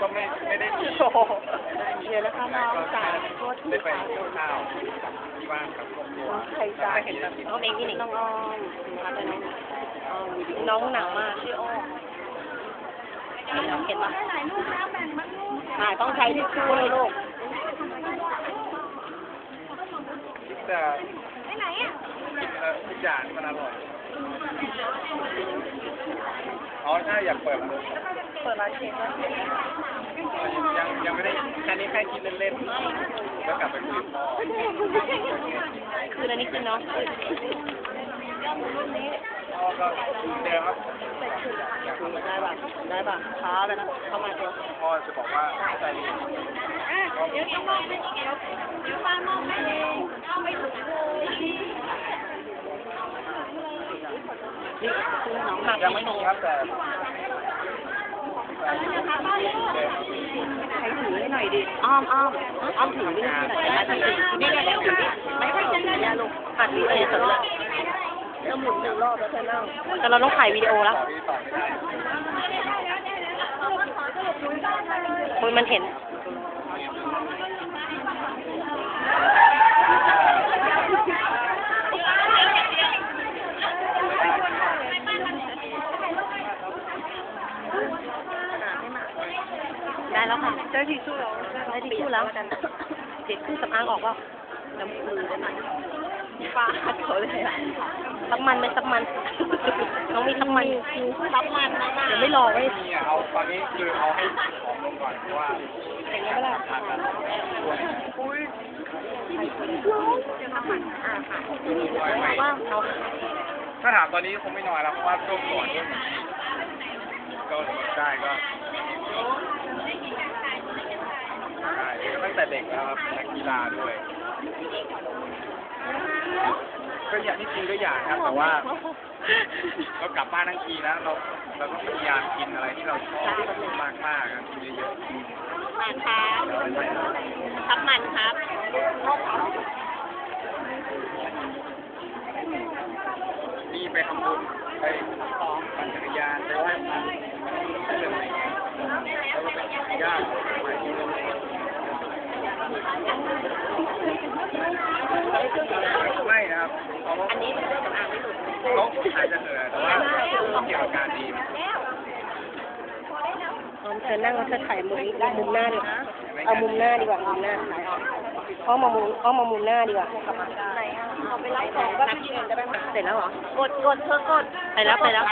ก็ไม่ไม่ได้มีโอ้โหเดี๋ยวนะคะน้องจ๋าตัวที่ได้ไปขายกินข้าวที่บ้านกับครอบครัวน้องไข่จ๋าเห็นน้องเองที่หนน้องอ้อมนะคะแต่น้องน้องหนังมากชื่ออ้อมเห็นเห็นปะถ่ายต้องใช้ทิชชู่เลยลูกแต่เอ่อ ทุกอย่างนี่มันอร่อยอ๋อถ้าอยากเปิดร้านเปิดร้านเค้กแล้วยังยังไม่ได้แค่นี้แค่คิดเล่นๆแล้วกลับไปคุยกับพ่อคืนอันนี้คืนเนาะพ่อก็เดิมครับได้ป่ะได้ป่ะช้าไปนะเข้ามาตัวพ่อจะบอกว่าใจเย็นเดี๋ยวต้องมองไม่เดี๋ยวเดี๋ยวป้ามองไม่เองเข้าไม่ถึงเลย นี่คือน้องหมัก ยังไม่มีครับแต่แต่เดิมใครถือให้หน่อยดิ อ้อมอ้อมอ้อมถือนี่หน่อยได้ไหมถือนี่ได้แล้วถือนี่ไม่ไม่จะได้ลูกอัดวีดีโอเสร็จแล้วแล้วหมุนหนึ่งรอบแล้วเธอนั่งแต่เราต้องถ่ายวิดีโอแล้วต่อที่ต่อไม่ได้คนมันเห็น แล้วค่ะได้ทิชชู่แล้วได้ทิชชู่แล้วเด็กขึ้นสำอางออกว่าน้ำมือได้ไหมปลาเขาเลยอะสักมันไหมสักมัน น้องมีสักมันสักมันนะเดี๋ยวไม่รอไว้ยนี่เอาตอนนี้คือเอาให้ของลงก่อนเพราะว่าเห็นไหมล่ะทานกันอุ้ยว่าเอาถ้าถามตอนนี้คงไม่น้อยแล้วเพราะว่าช่วงก่อนช่วงนี้ก็ได้ก็ได้ตั้งแต่ เด็กแล้วครับนักกีฬาด้วย ก็อยากที่จริงก็อยากครับแต่ว่าเรากลับบ้านทั้งทีแล้วเราเราก็พยายามกินอะไรที่เราชอบมากมากๆอะกินเยอะมันครับทับมันครับ ๆนี่ไปทำบุญไปปั่นจักรยานไปไหว้พระไปเรื่องอะไรเงี้ยแล้วก็ไปย่างใหม่ที่เรื่องไม่นะ ครับเพราะว่าอันนี้เป็นเรื่องสำอางไม่ถูกเขาหายจะเหนื่อยแต่ว่าเขาเกี่ยวกับการดีเธอนั่งแล้วเธอถ่ายมุมนี้มุมหน้าดีกว่าเอามุมหน้าดีกว่ามุมหน้าถ่ายออกเอามามุมเอามามุมหน้าดีกว่าไหนอะเอาไปไลฟ์ของก็พี่เองได้ไหมเสร็จแล้วเหรอกดกดเธอกดไปแล้วไปแล้ว